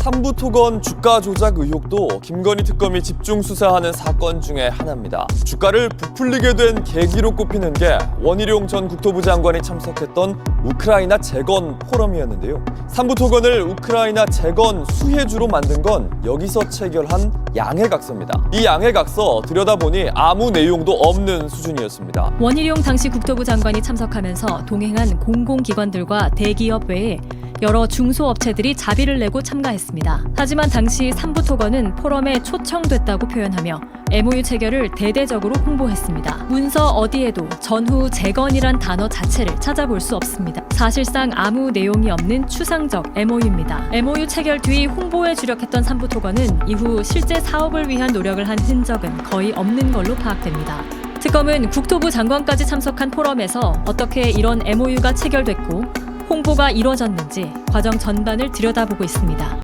삼부토건 주가 조작 의혹도 김건희 특검이 집중 수사하는 사건 중에 하나입니다. 주가를 부풀리게 된 계기로 꼽히는 게 원희룡 전 국토부 장관이 참석했던 우크라이나 재건 포럼이었는데요. 삼부토건을 우크라이나 재건 수혜주로 만든 건 여기서 체결한 양해각서입니다. 이 양해각서 들여다보니 아무 내용도 없는 수준이었습니다. 원희룡 당시 국토부 장관이 참석하면서 동행한 공공기관들과 대기업 외에 여러 중소업체들이 자비를 내고 참가했습니다. 하지만 당시 삼부토건은 포럼에 초청됐다고 표현하며 MOU 체결을 대대적으로 홍보했습니다. 문서 어디에도 전후 재건이란 단어 자체를 찾아볼 수 없습니다. 사실상 아무 내용이 없는 추상적 MOU입니다. MOU 체결 뒤 홍보에 주력했던 삼부토건은 이후 실제 사업을 위한 노력을 한 흔적은 거의 없는 걸로 파악됩니다. 특검은 국토부 장관까지 참석한 포럼에서 어떻게 이런 MOU가 체결됐고 홍보가 이루어졌는지 과정 전반을 들여다보고 있습니다.